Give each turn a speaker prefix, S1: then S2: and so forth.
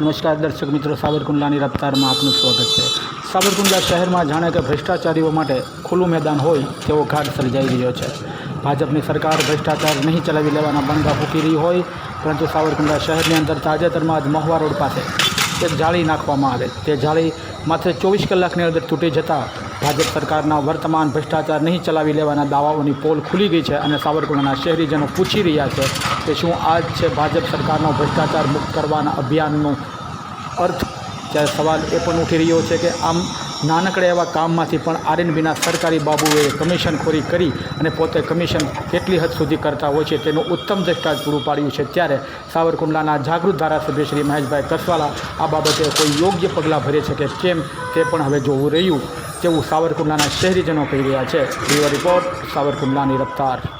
S1: નમસ્કાર દર્શક મિત્રો, સાવરકુંડલાની રફતારમાં આપનું સ્વાગત છે. સાવરકુંડલા શહેરમાં જાણે કે ભ્રષ્ટાચારીઓ માટે ખુલ્લું મેદાન હોય તેવો ઘાટ સર્જાઈ રહ્યો છે. ભાજપની સરકાર ભ્રષ્ટાચાર નહીં ચલાવી લેવાના બણગા ફૂકી રહી હોય, પરંતુ સાવરકુંડલા શહેરની અંદર તાજેતરમાં જ મહુવા રોડ પાસે એક જાળી નાખવામાં આવે. તે જાળી માત્ર ચોવીસ કલાકની અંદર તૂટી જતાં ભાજપ સરકારના વર્તમાન ભ્રષ્ટાચાર નહીં ચલાવી લેવાના દાવાઓની પોલ ખુલી ગઈ છે અને સાવરકુંડલાના શહેરીજનો પૂછી રહ્યા છે કે શું આ છે ભાજપ સરકારનો ભ્રષ્ટાચાર મુક્ત કરવાના અભિયાનનો અર્થ? જ્યારે સવાલ એ પણ ઉઠી રહ્યો છે કે આમ નાનકડા એવા કામમાંથી પણ આરએનબીના સરકારી બાબુએ કમિશનખોરી કરી અને પોતે કમિશન કેટલી હદ સુધી કરતા હોય છે તેનું ઉત્તમ દ્રષ્ટાંત પૂરું પાડ્યું છે ત્યારે સાવરકુંડલાના જાગૃત ધારાસભ્ય શ્રી મહેશભાઈ કસવાલા આ બાબતે કોઈ યોગ્ય પગલાં ભરે છે કે કેમ તે પણ હવે જોવું રહ્યું. તેવું સાવરકુંડલાના શહેરીજનો કહી રહ્યા છે. બ્યુરો રિપોર્ટ સાવરકુંડલાની રફતાર.